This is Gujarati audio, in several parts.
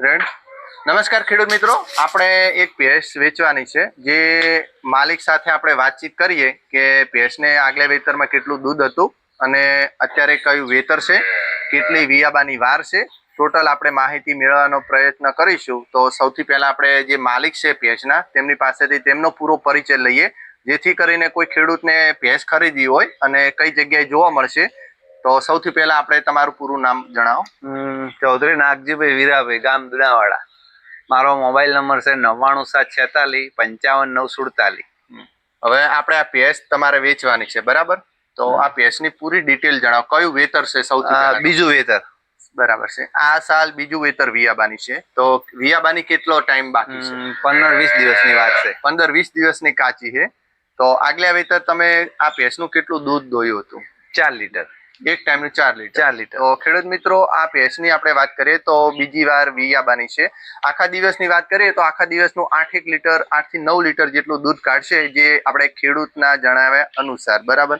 રેડ નમસ્કાર ખેડૂત મિત્રો. આપણે એક ભેંસ વેચવાની છે, જે માલિક સાથે આપણે વાતચીત કરીએ કે ભેંસને આગલા વેતરમાં કેટલું દૂધ હતું અને અત્યારે કયું વેતર છે, કેટલી વિયાબાની વાર છે. ટોટલ આપણે માહિતી મેળવવાનો પ્રયત્ન કરીશું. તો સૌથી પહેલા આપણે જે માલિક છે ભેંસના, તેમની પાસેથી તેમનો પૂરો પરિચય લઈએ. જેથી કરીને કોઈ ખેડૂતને ભેંસ ખરીદી હોય અને કઈ જગ્યાએ જોવા મળશે તો સૌથી પહેલા આપણે તમારું પૂરું નામ જણાવો. ચૌધરી નાગજીભાઈ વીરાભાઈ ગામ દુનાવાડા મારો મોબાઈલ નંબર છે નવ્વાણું સાત છેતાલીસ પંચાવન નવ સુડતાલીસ. હવે આપણે આ પેસ તમારે વેચવાની છે બરાબર? તો આ ભેંસની પૂરી ડિટેલ જણાવો. કયું વેતર છે સૌથી બીજું વેતર. બરાબર છે. આ સાલ બીજું વેતર વિયાબાની છે. તો વિયાબાની કેટલો ટાઈમ બાકી છે? પંદર વીસ દિવસની વાત છે. પંદર વીસ દિવસની કાચી છે. તો આગલા વેતર તમે આ ભેંસનું કેટલું દૂધ દોયું હતું? ચાર લીટર. એક ટાઈમનું ચાર લીટર ચાર લીટર તો ખેડૂત મિત્રો આ ભેંસની આપણે વાત કરીએ તો બીજી વાર વિયાબાની છે. આખા દિવસની વાત કરીએ તો આખા દિવસનું આઠ એક લીટર આઠથી નવ લીટર જેટલું દૂધ કાઢશે જે આપણે ખેડૂતના જણાવ્યા અનુસાર બરાબર?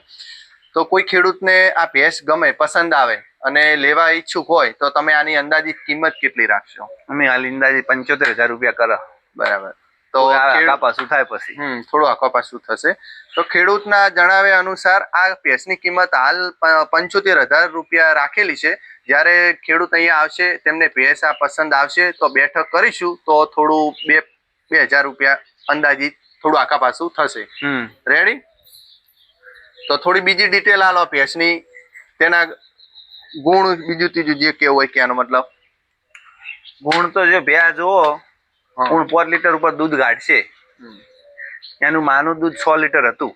તો કોઈ ખેડૂતને આ ભેંસ ગમે પસંદ આવે અને લેવા ઈચ્છુક હોય તો તમે આની અંદાજિત કિંમત કેટલી રાખશો? અમે હાલ અંદાજે પંચોતેર હજાર રૂપિયા કરો. બરાબર. તો તો આ ખેડૂત- પાછું થાય પછી. હમ થોડું આખા પાછું થશે. તો ખેડૂતના જણાવ્યા અનુસાર આ ભેંસની કિંમત હાલ પંચોતેર હજાર રૂપિયા રાખેલી છે. જ્યારે ખેડૂત અહીંયા આવશે તેમને ભેંસ આ પસંદ આવશે તો બેઠક કરીશું તો થોડું બે બે હજાર રૂપિયા અંદાજિત થોડું આખા પાછું થશે. રેડી તો થોડી બીજી ડિટેલ આલો ભેંસની. તેના ગુણ બીજું ત્રીજું જે કેવું હોય કે મતલબ? ગુણ તો જો ભ્યા જુઓ. હા. ગુણ લીટર ઉપર દૂધ ગાઢશે. એનું માનું દૂધ સો લીટર હતું.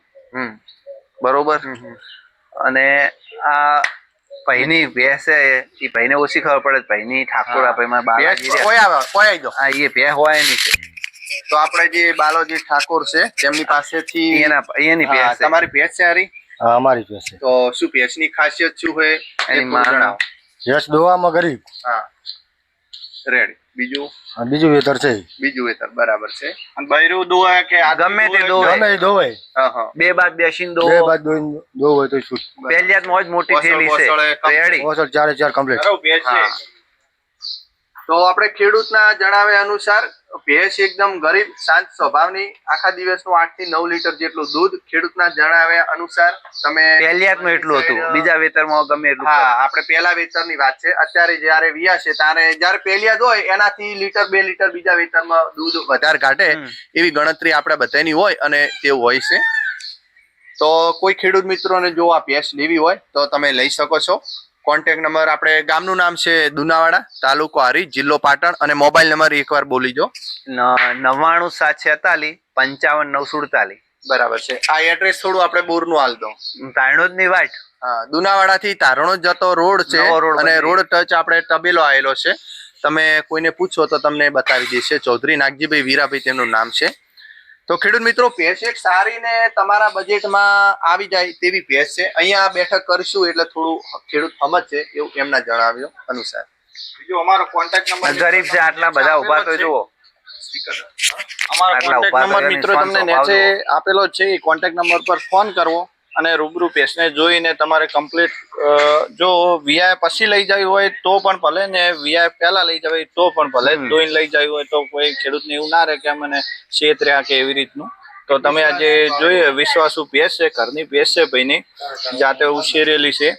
બરોબર. અને આ ભાઈની ભેંસ છે એ ભાઈને ઓછી ખબર પડે. ભાઈની ઠાકોર ભાઈમાં બાલાજી કોઈ આવે કોઈ આવી જાઓ. એ ભે હોય એની છે. તો આપણે જે બાલોજી ઠાકોર છે તેમની પાસેથી એના એની ભેંસ છે. તમારી ભેંસ છે હારી? અમારી ભેંસ તો શું ભેંસની ખાસિયત શું હોય એની માનો. યશ દોવામાં ગરીબ. હા. રેડી બીજું? બીજું વેતર છે બીજું વેતર બરાબર છે. અને બૈરું દોવા કે આ ગમે તે દોવે. ગમે તે દોવાય. હા હા. બે બાદ બેસીને બે બાદ દોઈને દોવું તો શૂટ પહેલી મોજ મોટી થેલી છે. રેડી ચારે ચાર કમ્પ્લીટ. તો આપણે ખેડૂતના જણાવ્યા અનુસાર ભેંસ એકદમ ગરીબ શાંત સ્વભાવની આખા દિવસનું આઠથી નવ લીટર જેટલું દૂધ ખેડૂતના જણાવ્યા અનુસાર તમે પહેલિયાતનું એટલું હતું બીજા વેતરમાં ગમે એટલું હા આપણે પહેલા વેતરની વાત છે. અત્યારે જ્યારે વિયા છે ત્યારે જ્યારે પહેલિયાત હોય એનાથી લીટર બે લીટર બીજા વેતરમાં દૂધ વધારે કાઢે એવી ગણતરી આપણે બધાની હોય અને તેવું હોય છે. તો કોઈ ખેડૂત મિત્રોને જો આ ભેંસ લેવી હોય તો તમે લઈ શકો છો. કોન્ટેક્ટ નંબર આપણે ગામનું નામ છે દુનાવાડા તાલુકો હારી જિલ્લો પાટણ અને મોબાઈલ નંબર એકવાર બોલી જો નવ્વાણું સાત છેતાલીસ પંચાવન નવ સુડતાલીસ બરાબર છે. આ એડ્રેસ થોડું આપણે બોરનું હાલ દો. તારણોદની વાટ. હા દુનાવાડા થી તારણો જતો રોડ છે અને રોડ ટચ આપણે તબેલો આવેલો છે. તમે કોઈને પૂછો તો તમને બતાવી દેશે. ચૌધરી નાગજીભાઈ વીરાભાઈ તેમનું નામ છે. તો ખેડૂત મિત્રો ભેંસ એક સારી ને તમારા બજેટમાં આવી જાય તેવી ભેંસ છે. અહીંયા બેઠક કરીશું એટલે થોડું ખેડૂત સમજશે એવું એમના જણાવ્યું અનુસાર. બીજું અમારો કોન્ટેક્ટ નંબર ગરીબ છે આટલા બધા ઊભા તો જુઓ. અમારો કોન્ટેક્ટ નંબર મિત્રો તમને નીચે આપેલો છે. એ કોન્ટેક્ટ નંબર પર ફોન કરવો. અને રૂબરૂ પેશને જોઈને તમારે કમ્પ્લીટ જો વીઆઈ પછી લઈ જવી હોય તો પણ ભલે ને વીઆઈ પહેલા લઈ જવી તો પણ ભલે. જોઈને લઈ જવી હોય તો કોઈ ખેડૂતને એવું ના રહે કે મને શેત રહ્યા કે એવી રીતનું. તો તમે આજે જોઈએ વિશ્વાસુ ભેંસ છે ઘરની ભેંસ છે ભાઈની જાતે ઉછેરેલી છે.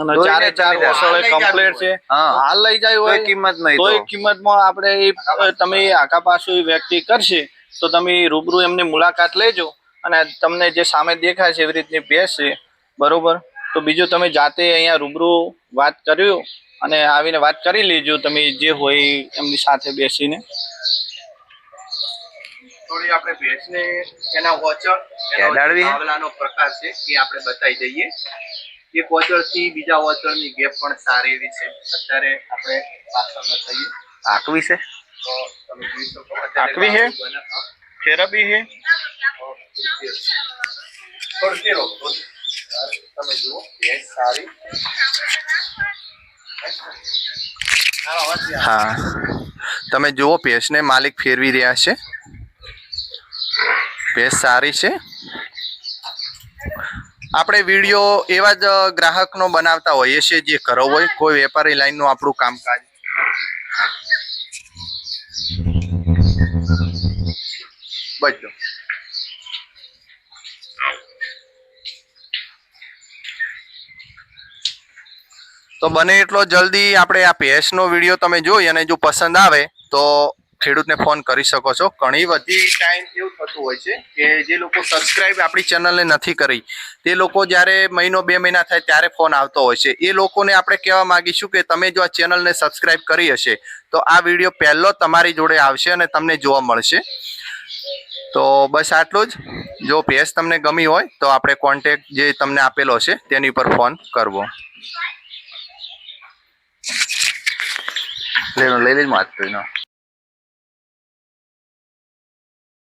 અને ચારે વસળે કમ્પ્લીટ છે. હાલ લઈ જાય હોય. કિંમત નહીં કોઈ કિંમતમાં આપણે તમે આખા પાછું વ્યક્તિ કરશે તો તમે રૂબરૂ એમની મુલાકાત લેજો. અને તમને જે સામે દેખાય છે એવી રીતની ભેંસ છે બરોબર? તો બીજું તમે જાતે અહીંયા રૂબરૂ વાત કર્યું અને આવીને વાત કરી લેજો તમે જે હોય એમની સાથે બેસીને. થોડી આપણે ભેંસને એના વોચર કેડાડવી આવલાનો પ્રકાર છે એ આપણે બતાવી દઈએ. એક વોચર બીજા વોચરની ગેપ પણ સારી એવી છે. અત્યારે આપણે પાછળ બતાવીએ. આકવી છે? તો તમે જોઈ શકો. આકવી હે? થેરાપી હે? થોડું કેરો તમે જુઓ ભેટ હા. તમે જુઓ, ભેંસને માલિક ફેરવી રહ્યા છે. ભેંસ સારી છે. આપણે વીડિયો એવા જ ગ્રાહકનો બનાવતા હોઈએ છીએ જે કરવો હોય, કોઈ વેપારી લાઈનનું આપણું કામકાજ. બચો તો બને એટલો જલ્દી આપણે આ ભેંસનો વીડિયો તમે જોઈ અને જો પસંદ આવે, તો ખેડૂતને ફોન કરી શકો છો. ઘણી બધી ટાઈમ એવું થતું હોય છે કે જે લોકો સબસ્ક્રાઇબ આપણી ચેનલને નથી કરી, તે લોકો જ્યારે મહિનો બે મહિના થાય ત્યારે ફોન આવતો હોય છે. એ લોકોને આપણે કહેવા માંગીશું કે તમે જો આ ચેનલને સબસ્ક્રાઇબ કરી હશે, તો આ વીડિયો પહેલો તમારી જોડે આવશે અને તમને જોવા મળશે. તો બસ આટલું જ. જો ભેંસ તમને ગમી હોય, તો આપણે કોન્ટેક્ટ જે તમને આપેલો છે તેની પર ફોન કરવો. લઈ લઈ લઈ વાત કરીને